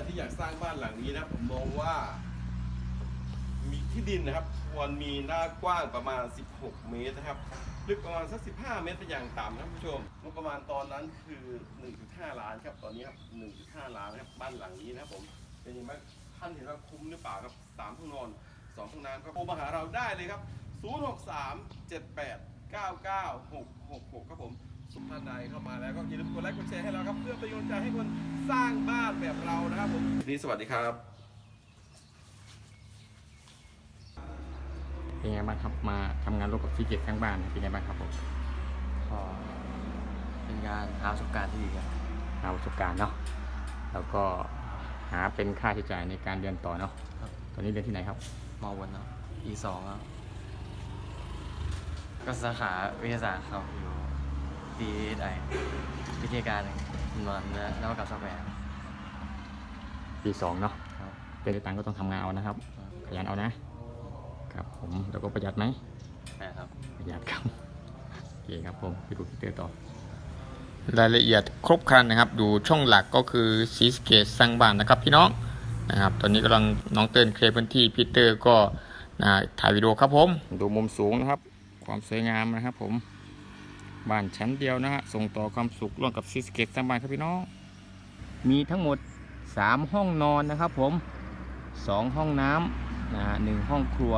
ดที่อยากสร้างบ้านหลังนี้นะผมมองว่า มีที่ดินนะครับควรมีหน้ากว้างประมาณ 16 เมตรนะครับ ลึกประมาณสัก 15 เมตรเป็นอย่างต่ำนะครับผู้ชมงบประมาณตอนนั้นคือ 1.5 ล้านครับ ตอนนี้ครับ 1.5 ล้านนะครับบ้านหลังนี้นะครับผมเป็นยังไงบ้างท่านเห็นว่าคุ้มหรือเปล่าครับสามห้องนอนสองห้องน้ำครับโทรมาหาเราได้เลยครับ 063 78 99666ครับผมานใดเข้ามาแล้วก็อย่าลืมกดไลค์กดแชร์ให้เราครับ เพื่อเป็นกำลังใจให้คนสร้างบ้านแบบเรานะครับผมนี่สวัสดีครับเป็นไงบ้างครับมาทำงานร่วมกับซีเกตข้างบ้านเป็นไงบ้างครับผมก็เป็นการหาประสบการณ์ที่ดีครับหาประสบการณ์เนาะแล้วก็หาเป็นค่าใช้จ่ายในการเรียนต่อเนาะครับตอนนี้เรียนที่ไหนครับมอวนเนาะปีสองครับก็สาขาวิทยาศาสตร์ครับอยู่ ดีไอวิทยาการคำนวณและนวัตกรรมซอฟต์แวร์ปีสองเนาะครับเป็นตังค์ก็ต้องทำงานเอานะครับ ขยันเอานะ ครับผมแล้วก็ประหยัดไหมแปดครับประหยัดครับโอเคครับผมไปดูพิเตอร์ต่อ รายละเอียดครบครันนะครับ ดูช่องหลักก็คือซีสเกตสร้างบ้านนะครับพี่น้องนะครับ ตอนนี้กำลังน้องเติร์นเคลียร์พื้นที่พีเตอร์ก็นะถ่ายวิดีโอครับผม ดูมุมสูงนะครับ ความสวยงามนะครับผม บ้านชั้นเดียวนะฮะ ส่งต่อความสุขร่วมกับซีสเกตสร้างบ้านครับพี่น้อง มีทั้งหมด 3 ห้องนอนนะครับผม 2 ห้องน้ำนะฮะหนึ่งห้องครัว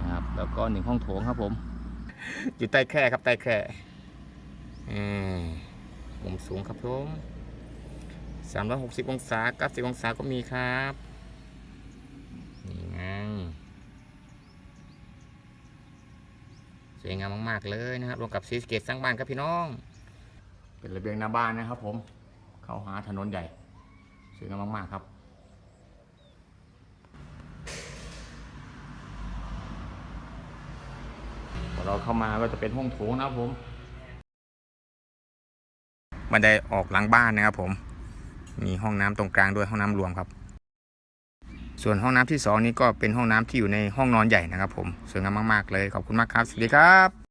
นะครับ แล้วก็ 1 ห้องโถงครับผม อยู่ใต้แคร่ครับใต้แคร่อืมมุมสูงครับผม360 องศา 90 องศาก็มีครับ นี่ไง สวยงามมาก ๆ เลยนะครับรวมกับซีสเกตสร้างบ้านครับพี่น้อง เป็นระเบียงหน้าบ้านนะครับ ผม เข้าหาถนนใหญ่สวยงามมากๆครับพอเราเข้ามาก็จะเป็นห้องโถงนะครับผมบันไดออกหลังบ้านนะครับผม มีห้องน้ำตรงกลางด้วยห้องน้ำรวมครับ ส่วนห้องน้ำที่สองนี้ก็เป็นห้องน้ำที่อยู่ในห้องนอนใหญ่นะครับผมสวยงามมากๆเลยขอบคุณมากครับสวัสดีครับ